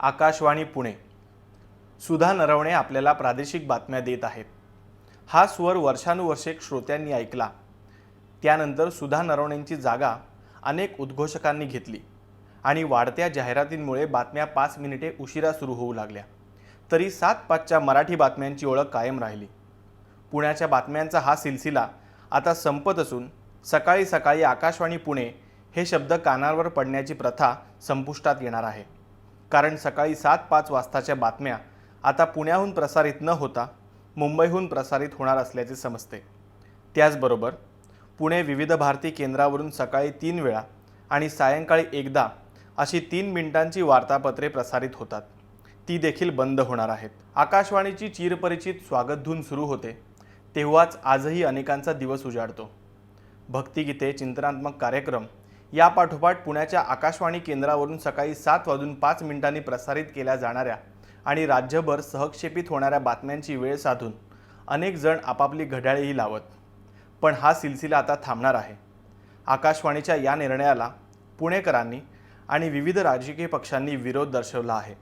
आकाशवाणी पुणे. सुधा नरवणे आपल्याला प्रादेशिक बातम्या देत आहेत. हा स्वर वर्षानुवर्षे श्रोत्यांनी ऐकला. त्यानंतर सुधा नरवणेंची जागा अनेक उद्घोषकांनी घेतली आणि वाढत्या जाहिरातींमुळे बातम्या पाच मिनिटे उशिरा सुरू होऊ लागल्या. तरी सात पाचच्या मराठी बातम्यांची ओळख कायम राहिली. पुण्याच्या बातम्यांचा हा सिलसिला आता संपत असून सकाळी सकाळी आकाशवाणी पुणे हे शब्द कानावर पडण्याची प्रथा संपुष्टात येणार आहे. कारण सकाळी सात पाच वाजताच्या बातम्या आता पुण्याहून प्रसारित न होता मुंबईहून प्रसारित होणार असल्याचे समजते. त्याचबरोबर पुणे विविध भारती केंद्रावरून सकाळी तीन वेळा आणि सायंकाळी एकदा अशी तीन मिनिटांची वार्तापत्रे प्रसारित होतात. ती देखील बंद होणार आहेत. आकाशवाणीची चिरपरिचित स्वागतधून सुरू होते. तेव्हाच आजही अनेकांचा दिवस उजाडतो. भक्तिगीते चिंतनात्मक कार्यक्रम या पाठोपाठ पुण्याच्या आकाशवाणी केंद्रावरून सकाळी सात वाजून पाच मिनिटांनी प्रसारित केल्या जाणाऱ्या आणि राज्यभर सहक्षेपित होणाऱ्या बातम्यांची वेळ साधून अनेक जण आपापली घड्याळेही लावत. पण हा सिलसिला आता थांबणार आहे. आकाशवाणीच्या या निर्णयाला पुणेकरांनी आणि विविध राजकीय पक्षांनी विरोध दर्शवला आहे.